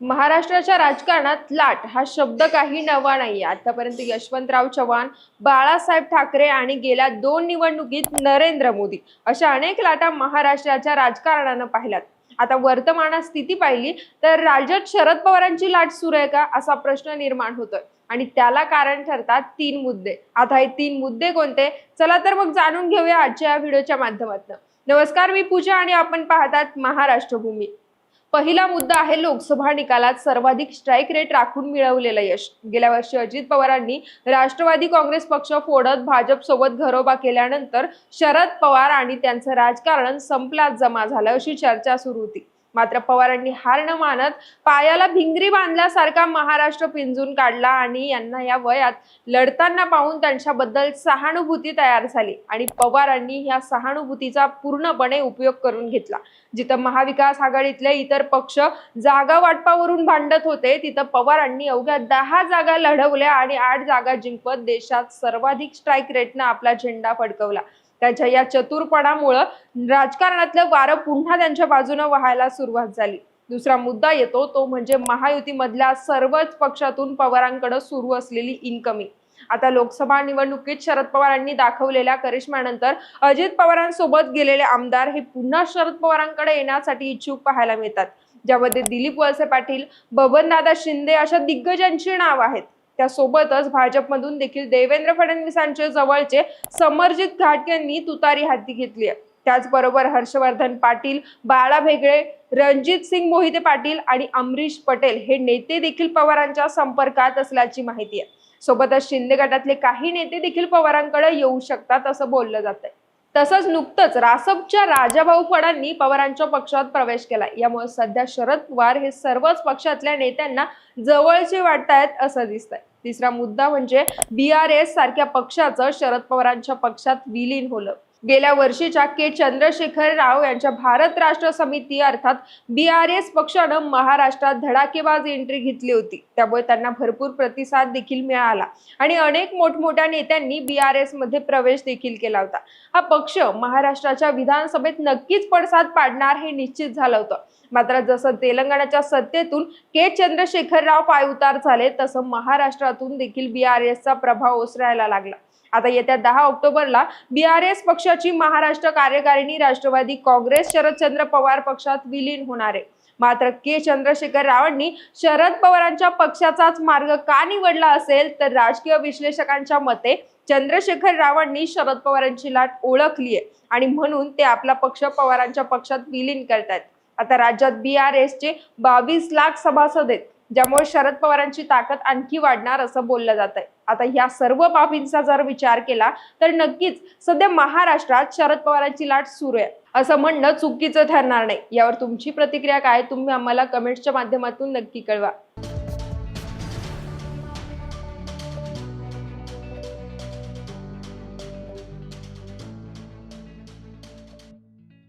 महाराष्ट्राच्या राजकारणात लाट हा शब्द काही नवा नाही आतापर्यंत यशवंतराव चव्हाण बाळासाहेब ठाकरे आणि गेल्या दोन निवडणुकीत नरेंद्र मोदी अशा अनेक लाटा महाराष्ट्राच्या राजकारणानं पाहिल्यात. आता वर्तमानात स्थिती पाहिली तर राज्यात शरद पवारांची लाट सुरू आहे का असा प्रश्न निर्माण होतोय. आणि त्याला कारण ठरतात तीन मुद्दे. आता हे तीन मुद्दे कोणते? चला तर मग जाणून घेऊया आजच्या या व्हिडिओच्या माध्यमातून. नमस्कार मी पूजा आणि आपण पाहतात महाराष्ट्र भूमी पहिला मुद्दा आहे लोकसभा निकालात सर्वाधिक स्ट्राईक रेट राखून मिळवलेलं यश. गेल्या वर्षी अजित पवारांनी राष्ट्रवादी काँग्रेस पक्ष फोडत भाजपसोबत घरोबा केल्यानंतर शरद पवार आणि त्यांचं राजकारण संपलात जमा झालं अशी चर्चा सुरू होती. मात्र पवारांनी हार न मानत पायाला भिंगरी बांधल्यासारखा महाराष्ट्र पिंजून काढला आणि यांना या वयात लढताना पाहून त्यांच्याबद्दल सहानुभूती तयार झाली आणि पवारांनी या सहानुभूतीचा पूर्णपणे उपयोग करून घेतला. जिथं महाविकास आघाडीतले इतर पक्ष जागा वाटपावरून भांडत होते तिथं पवारांनी अवघ्या दहा जागा लढवल्या आणि आठ जागा जिंकवत देशात सर्वाधिक स्ट्राईक रेटनं आपला झेंडा फडकवला. त्याच्या या चतुरपणामुळं राजकारणातलं वारं पुन्हा त्यांच्या बाजूनं व्हायला सुरुवात झाली. दुसरा मुद्दा येतो तो म्हणजे महायुतीमधल्या सर्वच पक्षातून पवारांकडे सुरू असलेली इनकमिंग आता लोकसभा निवडणुकीत शरद पवारांनी दाखवलेल्या करिश्म्यानंतर अजित पवारांसोबत गेलेले आमदार हे पुन्हा शरद पवारांकडे येण्यासाठी इच्छुक पाहायला मिळतात. ज्यामध्ये दिलीप वळसे पाटील बबनदादा शिंदे अशा दिग्गजांची नाव आहेत. त्यासोबतच भाजपमधून देखील देवेंद्र फडणवीसांचे जवळचे समरजित घाट यांनी तुतारी हाती घेतली आहे. त्याचबरोबर हर्षवर्धन पाटील बाळा भेगळे रणजित सिंग मोहिते पाटील आणि अमरीश पटेल हे नेते देखील पवारांच्या संपर्कात असल्याची माहिती आहे. सोबतच शिंदे गटातले काही नेते देखील पवारांकडे येऊ शकतात असं बोललं जात आहे तसंच नुकतंच रासपच्या राजाभाऊ फडांनी पवारांच्या पक्षात प्रवेश केला. यामुळे सध्या शरद पवार हे सर्वच पक्षातल्या नेत्यांना जवळचे वाटतायत असं दिसतंय. तिसरा मुद्दा म्हणजे बी आर एस सारख्या पक्षाचं शरद पवारांच्या पक्षात विलीन होलं गेल्या वर्षीच्या के. चंद्रशेखर राव यांच्या भारत राष्ट्र समिती अर्थात बी आर एस पक्षानं महाराष्ट्रात धडाकेबाज एंट्री घेतली होती. त्यामुळे त्यांना भरपूर प्रतिसाद देखील मिळाला. आणि अनेक मोठमोठ्या नेत्यांनी बी आर एसमध्ये प्रवेश देखील केला होता. हा पक्ष महाराष्ट्राच्या विधानसभेत नक्कीच पडसाद पाडणार हे निश्चित झालं होतं. मात्र जसं तेलंगणाच्या सत्तेतून के. चंद्रशेखर राव पायउतार झाले तसं महाराष्ट्रातून देखील बी आर एसचा प्रभाव ओसरायला लागला. आता येत्या दहा ऑक्टोबरला बी आर एस पक्षाची महाराष्ट्र कार्यकारिणी राष्ट्रवादी काँग्रेस शरदचंद्र पवार पक्षात विलीन होणार आहे. मात्र के चंद्रशेखर रावांनी शरद पवारांच्या पक्षाचाच मार्ग का निवडला असेल तर राजकीय विश्लेषकांच्या मते चंद्रशेखर रावांनी शरद पवारांची लाट ओळखली आहे आणि म्हणून ते आपला पक्ष पवारांच्या पक्षात विलीन करतायत. आता राज्यात बी आर एस चे बावीस लाख सभासद आहेत. ज्यामुळे शरद पवारांची ताकद आणखी वाढणार असं बोललं जात आहे आता या सर्व बाबींचा जर विचार केला तर नक्कीच सध्या महाराष्ट्रात शरद पवारांची लाट सुरू आहे. असं म्हणणं चुकीचं ठरणार नाही. यावर तुमची प्रतिक्रिया काय तुम्ही आम्हाला कमेंट्सच्या माध्यमातून नक्की कळवा.